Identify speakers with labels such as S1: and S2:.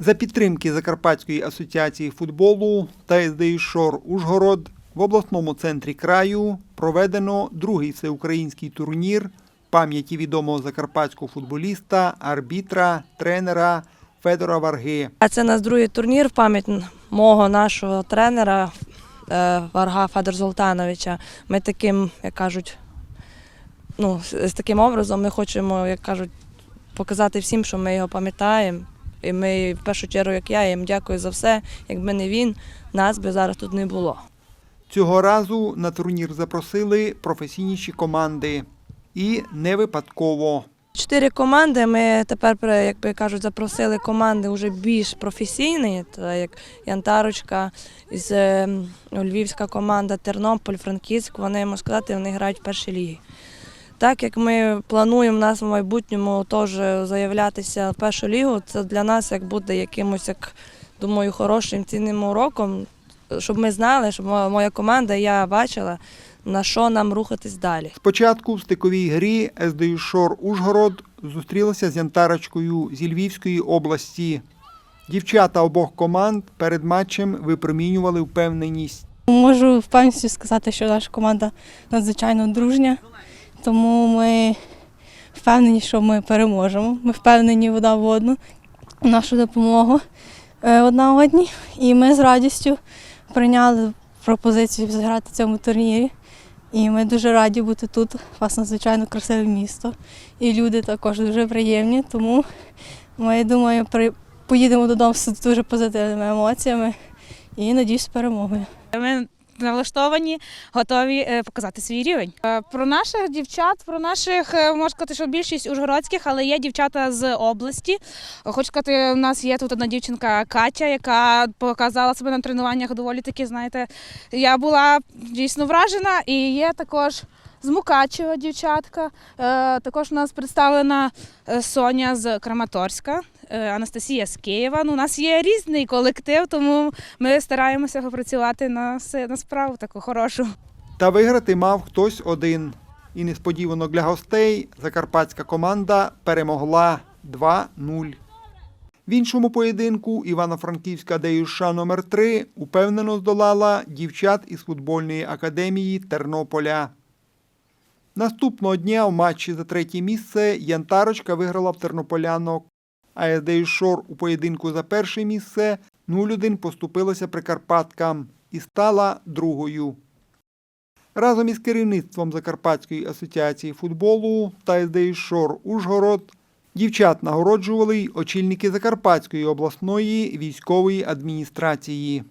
S1: За підтримки Закарпатської асоціації футболу та СДІ Шор Ужгород в обласному центрі краю проведено другий всеукраїнський турнір пам'яті відомого закарпатського футболіста, арбітра, тренера Федора Варги.
S2: А це у нас другий турнір в пам'ять мого нашого тренера е, Варга Федора Золтановича. Ми таким, як кажуть, ну, з таким образом ми хочемо, як кажуть, показати всім, що ми його пам'ятаємо. І ми, в першу чергу, як я, їм дякую за все. Якби не він, нас би зараз тут не було.
S1: Цього разу на турнір запросили професійніші команди. І не випадково.
S2: Чотири команди. Ми тепер, як би кажуть, запросили команди вже більш професійні, та як Янтарочка, із е, Львівська команда Тернополь, Франківськ. Вони можна сказати, вони грають в першій лігі. Так як ми плануємо нас в майбутньому теж заявлятися в першу лігу, це для нас як буде якимось, як думаю, хорошим цінним уроком, щоб ми знали, щоб моя команда, і я бачила, на що нам рухатись далі.
S1: Спочатку в стиковій грі СДЮ Шор Ужгород зустрілася з Янтарочкою зі Львівської області. Дівчата обох команд перед матчем випромінювали впевненість.
S3: Можу впевненістю сказати, що наша команда надзвичайно дружня, тому ми впевнені, що ми переможемо. Ми впевнені одна в одну, нашу допомогу е, одна одній. І ми з радістю прийняли пропозицію зіграти в цьому турнірі. І ми дуже раді бути тут. У вас надзвичайно красиве місто. І люди також дуже приємні. Тому ми думаю, при... поїдемо додому з дуже позитивними емоціями і надіюсь перемогою.
S4: Ми налаштовані, готові е, показати свій рівень. Е, Про наших дівчат, про наших е, можна сказати, що більшість ужгородських, але є дівчата з області. Хочу сказати, у нас є тут одна дівчинка Катя, яка показала себе на тренуваннях доволі таки. Знаєте, я була дійсно вражена, і є також. З Мукачева дівчатка. Також у нас представлена Соня з Краматорська, Анастасія з Києва. Ну, у нас є різний колектив, тому ми стараємося працювати на, на справу таку хорошу.
S1: Та виграти мав хтось один. І несподівано для гостей закарпатська команда перемогла 2-0. В іншому поєдинку Івано-Франківська ДЮШ номер 3 упевнено здолала дівчат із футбольної академії Тернополя. Наступного дня у матчі за третє місце Янтарочка виграла в тернополянок, а ДЮШОР у поєдинку за перше місце 0-1 поступилася прикарпаткам і стала другою. Разом із керівництвом Закарпатської асоціації футболу та СДІ Шор Ужгород дівчат нагороджували й очільники Закарпатської обласної військової адміністрації.